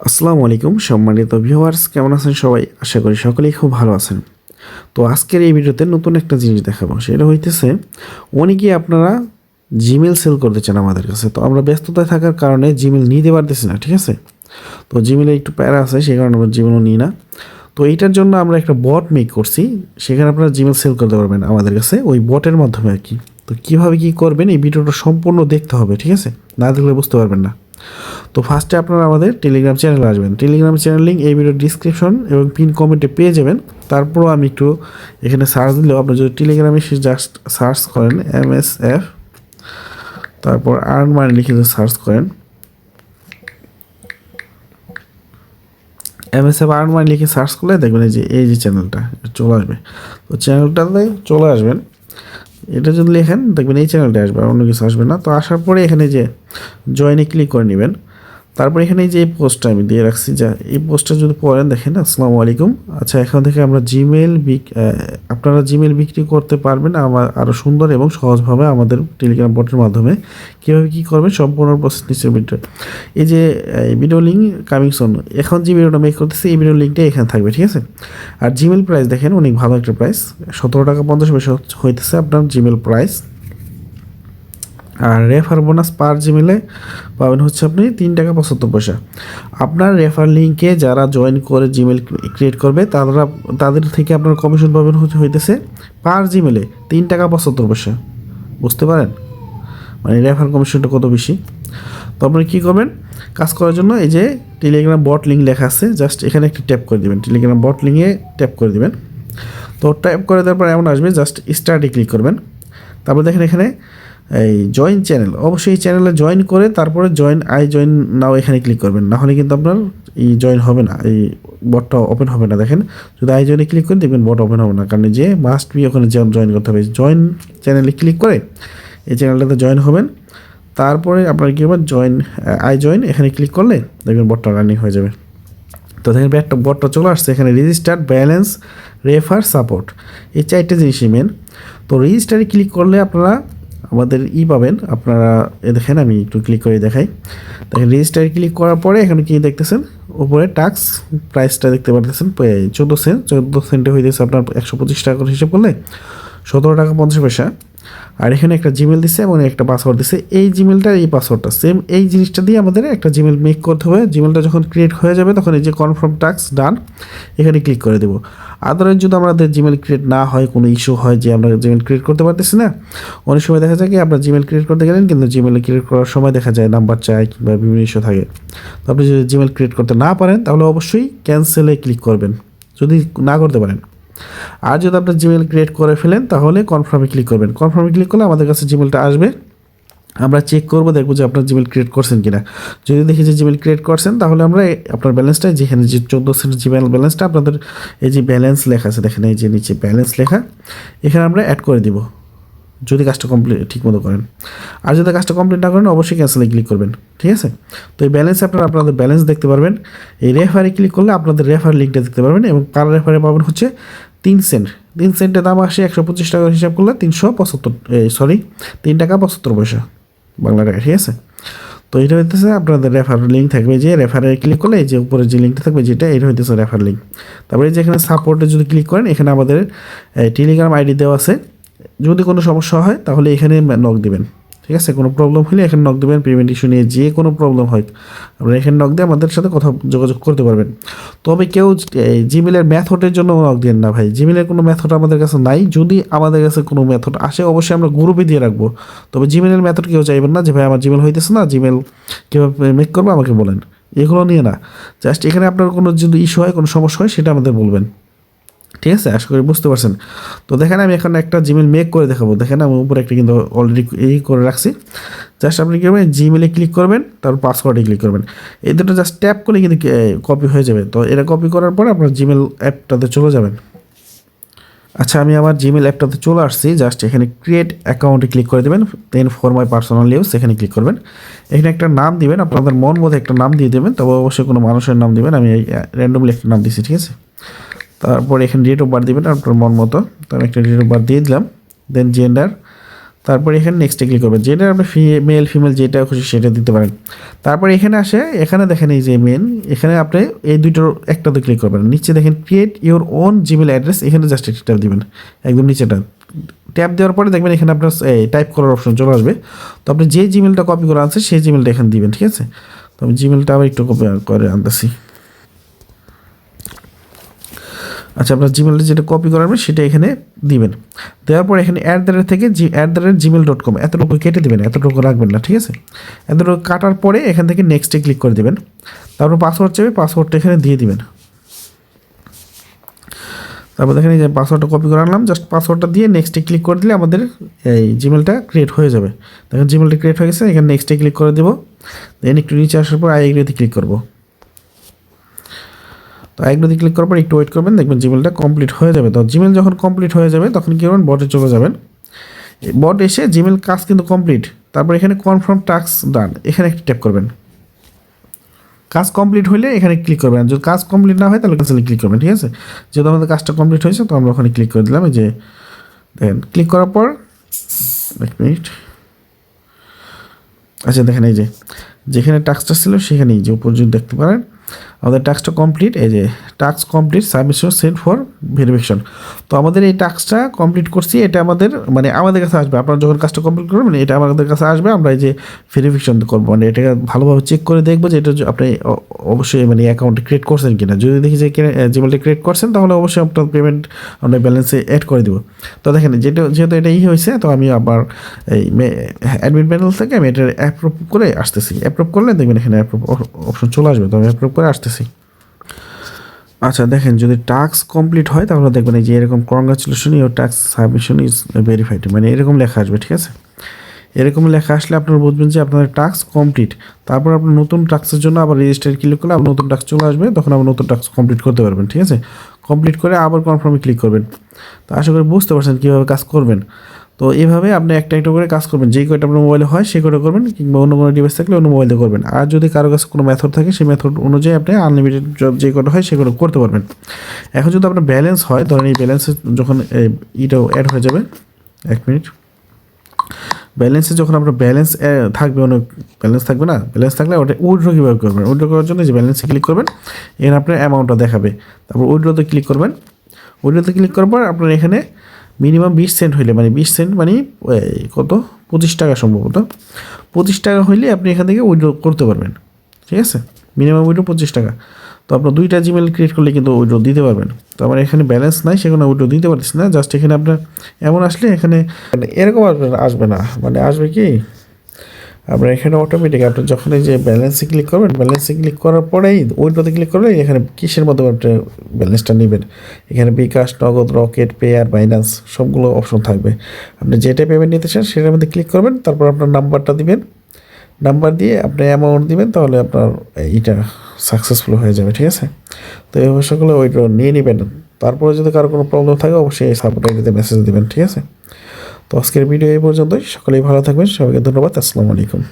আসসালামু আলাইকুম সম্মানিত ভিউয়ার্স, কেমন আছেন সবাই? আশা করি সকলেই খুব ভালো আছেন। তো আজকের এই ভিডিওতে নতুন একটা জিনিস দেখাবো, সেটা হইতেছে অনেকেই আপনারা জিমেল সেল করতে চান আমাদের কাছে। তো আমরা ব্যস্ততায় থাকার কারণে জিমেল নিতে পারতেছি না, ঠিক আছে? তো জিমেলে একটু প্যারা আছে, সেই কারণে আমরা জিমেলও নিই না। তো এইটার জন্য আমরা একটা বট মেক করছি, সেখানে আপনারা জিমেল সেল করতে পারবেন আমাদের কাছে, ওই বটের মাধ্যমে আর কি। তো কীভাবে কী করবেন, এই ভিডিওটা সম্পূর্ণ দেখতে হবে, ঠিক আছে? না দেখলে বুঝতে পারবেন না। তো ফার্স্টে আপনারা আমাদের টেলিগ্রাম চ্যানেল আসবেন। টেলিগ্রাম চ্যানেল লিঙ্ক এই ভিডিওর ডিসক্রিপশন এবং পিন কমেন্টে পেয়ে যাবেন। তারপরও আমি একটু এখানে সার্চ দিলেও আপনি যদি টেলিগ্রামে জাস্ট সার্চ করেন এম এস এফ তারপর আর্ন মানি লিখে যদি সার্চ করেন M S F earn money লিখে সার্চ করলে দেখবেন এই যে এই যে চ্যানেলটা চলে আসবে। তো চ্যানেলটাতে চলে আসবেন। এটা যদি লেখেন, দেখবেন এই চ্যানেলটা আসবে আর অন্য কিছু আসবে না। তো আসার পরে এখানে যে জয়েনে ক্লিক করে নেবেন তারপর এখানে যে পোস্টটা আমি দিয়ে রাখছি, যা এই পোস্টটা যদি পড়েন দেখেন, আসসালামু আলাইকুম। আচ্ছা এখান থেকে আমরা জিমেল আপনারা জিমেল বিক্রি করতে পারবেন, আমার আরও সুন্দর এবং সহজভাবে আমাদের টেলিগ্রাম বটের মাধ্যমে। কীভাবে কী করবেন, সম্পূর্ণ প্রসেস নিচের ভিডিও এই যে ভিডিও লিঙ্ক কামিং সোন এখন যে ভিডিওটা মেক করতেছি, এই ভিডিও লিঙ্কটা এখানে থাকবে, ঠিক আছে? আর জিমেল প্রাইস দেখেন, অনেক ভালো একটা প্রাইস সতেরো টাকা পঞ্চাশ পয়সা হইতেছে আপনার জিমেল প্রাইস আর রেফার বোনাস পার জিমেলে পাবেন হচ্ছে আপনি তিন টাকা পঁচাত্তর পয়সা। আপনার রেফার লিঙ্কে যারা জয়েন করে জিমেল ক্রিয়েট করবে, তারা, তাদের থেকে আপনার কমিশন পাবেন হইতেছে পার জিমেলে তিন টাকা পঁচাত্তর পয়সা। বুঝতে পারেন? মানে রেফার কমিশনটা কত বেশি? তো আপনি কী করবেন? কাজ করার জন্য এই যে টেলিগ্রাম বট লিঙ্ক লেখা আছে জাস্ট এখানে একটি ট্যাপ করে দেবেন। টেলিগ্রাম বট লিঙ্কে ট্যাপ করে দেবেন। তো ট্যাপ করে দেওয়ার পর এমন আসবে জাস্ট স্টার্টে ক্লিক করবেন। তারপর দেখেন এখানে এই জয়েন চ্যানেল অবশ্যই এই চ্যানেলে জয়েন করে তারপরে জয়েন আই জয়েন নাও এখানে ক্লিক করবেন। না হলে কিন্তু আপনার এই জয়েন হবে না, এই বটটা ওপেন হবে না। দেখেন যদি আই জয়েনে ক্লিক করে দেখবেন বট ওপেন হবে না। কারণ যে মাস্ট বি ওখানে জয়েন করতে হবে জয়েন চ্যানেলে ক্লিক করে এই চ্যানেলটাতে জয়েন হবেন। তারপরে আপনার কী হবে জয়েন আই জয়েন এখানে ক্লিক করলে দেখবেন বটটা রানিং হয়ে যাবে। তো দেখেন একটা বটটা চলে আসছে এখানে রেজিস্টার্ড ব্যালেন্স রেফার সাপোর্ট এই চারটে জিনিসই মেন তো রেজিস্টারে ক্লিক করলে আপনারা আমাদের ই পাবেন। আপনারা এ দেখেন, আমি একটু ক্লিক করে দেখাই। দেখেন রেজিস্টারে ক্লিক করার পরে এখানে কি দেখতেছেন? উপরে টাক্স প্রাইসটা দেখতে পারতেছেন। চোদ্দ সেন্ট চোদ্দ সেন্টে হয়ে আপনার একশো পঁচিশ টাকা করে হিসেব করলে সতেরো টাকা পঞ্চাশ পয়সা। আর এখানে একটা জিমেল দিছে এবং একটা পাসওয়ার্ড দিছে। এই জিমেলটা এই পাসওয়ার্ডটা সেম এই জিনিসটা দিয়ে আমাদের একটা জিমেল মেক করতে হবে। জিমেলটা যখন ক্রিয়েট হয়ে যাবে, তখন এই যে কনফার্ম টাস্ক ডান এখানে ক্লিক করে দেবো। আদারওয়াইজ যদি আমাদের জিমেল ক্রিয়েট না হয়, কোনো ইস্যু হয় যে আমরা জিমেল ক্রিয়েট করতে পারতেছি না, অনেক সময় দেখা যায় কি আপনার জিমেল ক্রিয়েট করতে গেলেন, কিন্তু জিমেল ক্রিয়েট করার সময় দেখা যায় নাম্বার চাই কিংবা বিভিন্ন ইস্যু থাকে। তো আপনি যদি জিমেল ক্রিয়েট করতে না পারেন, তাহলে অবশ্যই ক্যান্সেলে ক্লিক করবেন, যদি না করতে পারেন। আর যদি আপনার জিমেল ক্রিয়েট করে ফেলেন, তাহলে কনফার্মে ক্লিক করবেন। কনফার্মে ক্লিক করলে আমাদের কাছে জিমেলটা আসবে। আমরা চেক করব, দেখব যে আপনার জিমেল ক্রিয়েট করছেন কিনা। যদি দেখি যে জিমেল ক্রিয়েট করছেন, তাহলে আমরা আপনার ব্যালেন্সটা যেখানে যে চোদ্দ সেন্ট জিমেল ব্যালেন্সটা আপনাদের এই যে ব্যালেন্স লেখা আছে, দেখেন এই যে নিচে ব্যালেন্স লেখা, এখানে আমরা অ্যাড করে দিব। যদি কাজটা কমপ্লিট ঠিক মতো করেন। আর যদি কাজটা কমপ্লিট না করেন, অবশ্যই ক্যান্সেলে ক্লিক করবেন, ঠিক আছে? তো এই ব্যালেন্স আপনারা আপনাদের ব্যালেন্স দেখতে পারবেন। এই রেফারে ক্লিক করলে আপনাদের রেফার লিঙ্কটা দেখতে পারবেন এবং পার রেফারে পাবেন হচ্ছে তিন সেন্ট তিন সেন্টের দাম আসে একশো পঁচিশ টাকার হিসাব করলে তিনশো পঁচাত্তর সরি তিন টাকা পঁচাত্তর পয়সা। বাংলা টাকা ঠিক আছে। তো এটা হইতেছে আপনাদের রেফার লিঙ্ক থাকবে যে রেফারে ক্লিক করলে যে উপরে যে লিঙ্কটা থাকবে যেটা, এটা হইতেছে রেফার লিঙ্ক তারপরে যে এখানে সাপোর্টে যদি ক্লিক করেন, এখানে আমাদের টেলিগ্রাম আইডি দেওয়া আছে। যদি কোনো সমস্যা হয়, তাহলে এখানে নক দিবেন। ঠিক আছে? কোনো প্রবলেম হলে এখানে নক দেবেন পেমেন্ট ইস্যু নিয়ে যে কোনো প্রবলেম হয়। আপনারা এখানে নক দিয়ে আমাদের সাথে কথা, যোগাযোগ করতে পারবেন। তবে কেউ জিমেলের ম্যাথডের জন্য নক দেন না ভাই। জিমেলের কোনো মেথড আমাদের কাছে নাই। যদি আমাদের কাছে কোনো মেথড আসে, অবশ্যই আমরা গ্রুপে দিয়ে রাখব। তবে জিমেলের ম্যাথড কেউ চাইবেন না যে, ভাই, আমার জিমেল হইতেছে না জিমেল কীভাবে মেক করব, আমাকে বলেন। এগুলো নিয়ে না। জাস্ট এখানে আপনার কোনো যদি ইস্যু হয়, কোনো সমস্যা হয়, সেটা আমাদের বলবেন। ঠিক আছে? আশা করি বুঝতে পারছেন। তো দেখেন আমি এখন একটা জিমেল মেক করে দেখাবো। দেখেন আমি উপরে একটা কিন্তু অলরেডি এই করে রাখছি। জাস্ট আপনি কী করবেন? জিমেলে ক্লিক করবেন, তারপর পাসওয়ার্ডে ক্লিক করবেন। এই দুটো জাস্ট ট্যাপ করলে কিন্তু কপি হয়ে যাবে। তো এটা কপি করার পর আপনার জিমেল অ্যাপটাতে চলে যাবেন। আচ্ছা আমি আমার জিমেল অ্যাপটাতে চলে আসছি। জাস্ট এখানে ক্রিয়েট অ্যাকাউন্টে ক্লিক করে দেবেন। Then for my personal use এখানে ক্লিক করবেন। এখানে একটা নাম দিবেন। আপনাদের মন মতো একটা নাম দিয়ে দেবেন। তবে অবশ্যই কোনো মানুষের নাম দিবেন। আমি র্যান্ডমলি একটা নাম দিচ্ছি ঠিক আছে? তারপর এখানে ডেট অফ বার্থ দেবেন, আপনার মন মতো। তো আমি একটা ডেট অফ বার্থ দিয়ে দিলাম। দেন জেন্ডার তারপরে এখানে নেক্সটে ক্লিক করবেন। যেটা আপনি মেল ফিমেল যেটা খুশি সেটা দিতে পারেন। তারপরে এখানে আসে, এখানে দেখেন এই যে মেন এখানে আপনি এই দুইটার একটাতে ক্লিক করবেন। নিচে দেখেন create your own Gmail address এখানে জাস্ট একটা ট্যাপ দিবেন। একদম নিচেটা। ট্যাপ দেওয়ার পরে দেখবেন এখানে আপনার টাইপ করার অপশন চলে আসবে। তো আপনি যে জিমেলটা কপি করে আনছে সেই জিমেলটা এখানে দিবেন, ঠিক আছে? তো আমি জিমেলটা আবার একটু কপি করে আনতেছি। আচ্ছা আপনার জিমেলটা যেটা কপি করাবেন সেটা এখানে দিবেন। দেওয়ার পর এখানে অ্যাট দ্য রেট থেকে G at the rate Gmail dot com এতটুকু কেটে দেবেন, এতটুকু রাখবেন না, ঠিক আছে? এতটুকু কাটার পরে এখান থেকে নেক্সটে ক্লিক করে দেবেন। তারপর পাসওয়ার্ড চাইবে পাসওয়ার্ডটা এখানে দিয়ে দিবেন। তারপর দেখেন এই যে পাসওয়ার্ডটা কপি করে আনলাম জাস্ট পাসওয়ার্ডটা দিয়ে নেক্সটে ক্লিক করে দিলে আমাদের এই জিমেলটা ক্রিয়েট হয়ে যাবে। দেখেন জিমেলটা ক্রিয়েট হয়ে গেছে, এখানে নেক্সটে ক্লিক করে দেবো। দেন একটু নিচে আসার পর আই এগ্রিতে ক্লিক করব। তো এক একবারে ক্লিক করার পর একটু ওয়েট করবেন, দেখবেন জিমেলটা কমপ্লিট হয়ে যাবে। তো জিমেল যখন কমপ্লিট হয়ে যাবে, তখন কী করবেন? বটে চলে যাবেন। বট এসে জিমেল কাজ কিন্তু কমপ্লিট তারপর এখানে কনফার্ম টাস্ক ডান এখানে একটা ট্যাপ করবেন। কাজ কমপ্লিট হলে এখানে ক্লিক করবেন। যদি কাজ কমপ্লিট না হয়, তাহলে ক্যান্সেলে ক্লিক করবেন, ঠিক আছে? যেহেতু আমাদের কাজটা কমপ্লিট হয়েছে, তো আমরা ওখানে ক্লিক করে দিলাম। এই যে, দেখেন ক্লিক করার পর এক মিনিট আচ্ছা দেখেন এই যে, যেখানে টাস্কটা ছিল, সেখানেই যে, উপর যদি দেখতে পারেন আমাদের টাস্কটা কমপ্লিট এই যে task complete submission send for verification তো আমাদের এই টাস্কটা কমপ্লিট করছি, এটা আমাদের মানে আমাদের কাছে আসবে। আপনারা যখন কাজটা কমপ্লিট করবেন, এটা আমাদের কাছে আসবে, আমরা এই যে ভেরিফিকেশন করব। মানে এটাকে ভালোভাবে চেক করে দেখব যে এটা আপনি অবশ্যই মানে অ্যাকাউন্টে ক্রিয়েট করছেন কিনা। যদি দেখি যে জিমেলটা ক্রিয়েট করছেন, তাহলে অবশ্যই আপনার পেমেন্ট আমরা ব্যালেন্সে অ্যাড করে দেবো। তো দেখেন যেটা যেহেতু এটা ই হয়েছে, তো আমি আবার এই অ্যাডমিট প্যানেল থেকে আমি এটা অ্যাপ্রুভ করে আসতেছি। অ্যাপ্রুভ করলে দেখবেন এখানে অ্যাপ্রুভ অপশন চলে আসবে। তো আমি অ্যাপ্রুভ করে আসতেছি। আচ্ছা দেখেন, যদি টাস্ক কমপ্লিট হয়, তাহলে দেখবেন এই যে এরকম congratulation your task submission is verified মানে এরকম লেখা আসবে, ঠিক আছে? এরকম লেখা আসলে আপনারা বুঝবেন যে আপনাদের টাস্ক কমপ্লিট তারপর আপনার নতুন টাস্কের জন্য আবার রেজিস্টার ক্লিক করলে আপনার নতুন টাস্ক চলে আসবে, তখন আবার নতুন টাস্ক কমপ্লিট করতে পারবেন, ঠিক আছে? কমপ্লিট করে আবার কনফার্মে ক্লিক করবেন। তো আশা করি বুঝতে পারছেন কীভাবে কাজ করবেন। তো এইভাবে আপনি একটা একটা করে কাজ করবেন। যেই কয়টা আপনার মোবাইলে হয় সেই কয়টা করবেন কিংবা অন্য কোনো ডিভাইস থাকলে অন্য মোবাইলে করবেন। আর যদি কারও কাছে কোনো মেথড থাকে, সেই মেথড অনুযায়ী আপনি আনলিমিটেড যে কটা হয় সেগুলো করতে পারবেন। এখন যদি আপনার ব্যালেন্স হয়, ধরেন এই ব্যালেন্সে যখন ইটাও অ্যাড হয়ে যাবে, এক মিনিট ব্যালেন্সে যখন আপনার ব্যালেন্স থাকবে অনেক ব্যালেন্স থাকবে না? ব্যালেন্স থাকলে ওটা উইড্রো কীভাবে করবেন? উইড্রো করার জন্য যে ব্যালেন্সে ক্লিক করবেন, এখানে আপনার অ্যামাউন্টটা দেখাবে। তারপর উইড্রোতে ক্লিক করবেন। উইড্রোতে ক্লিক করার পর আপনার এখানে মিনিমাম বিশ সেন্ট হইলে মানে বিশ সেন্ট মানে কত? পঁচিশ টাকা সম্ভবত। পঁচিশ টাকা হইলে আপনি এখান থেকে উইড্রো করতে পারবেন। ঠিক আছে? মিনিমাম উইড্রো পঁচিশ টাকা। তো আপনার দুইটা জিমেল ক্রিয়েট করলে কিন্তু উইড্রো দিতে পারবেন। তো আমার এখানে ব্যালেন্স নাই সেখানে উইড্রো দিতে পারতেছি না। জাস্ট এখানে আপনার, এমন আসলে এখানে মানে এরকম আসবে আসবে না। মানে আসবে কি? আপনার এখানে অটোমেটিক আপনি যখন এই যে ব্যালেন্সে ক্লিক করবেন ব্যালেন্সে ক্লিক করার পরেই উইড্রোতে ক্লিক করলে এখানে কিসের মাধ্যমে আপনি ব্যালেন্সটা নেবেন? এখানে বিকাশ, নগদ, রকেট পে আর বাইন্যান্স সবগুলো অপশন থাকবে। আপনি যেটা পেমেন্ট নিতে চান সেটার মধ্যে ক্লিক করবেন, তারপর আপনার নাম্বারটা দিবেন। নাম্বার দিয়ে আপনি অ্যামাউন্ট দিবেন, তাহলে আপনার এইটা সাকসেসফুল হয়ে যাবে, ঠিক আছে? তো এইভাবে সকলে ওইটা নিয়ে নেবেন। তারপরে যদি কারও কোনো প্রবলেম থাকে, অবশ্যই এই সাপোর্ট আইডিতে মেসেজ দিবেন, ঠিক আছে? তো আজকের ভিডিও এই পর্যন্তই। সকলেই ভালো থাকবেন। সবাইকে ধন্যবাদ। আসসালামু আলাইকুম।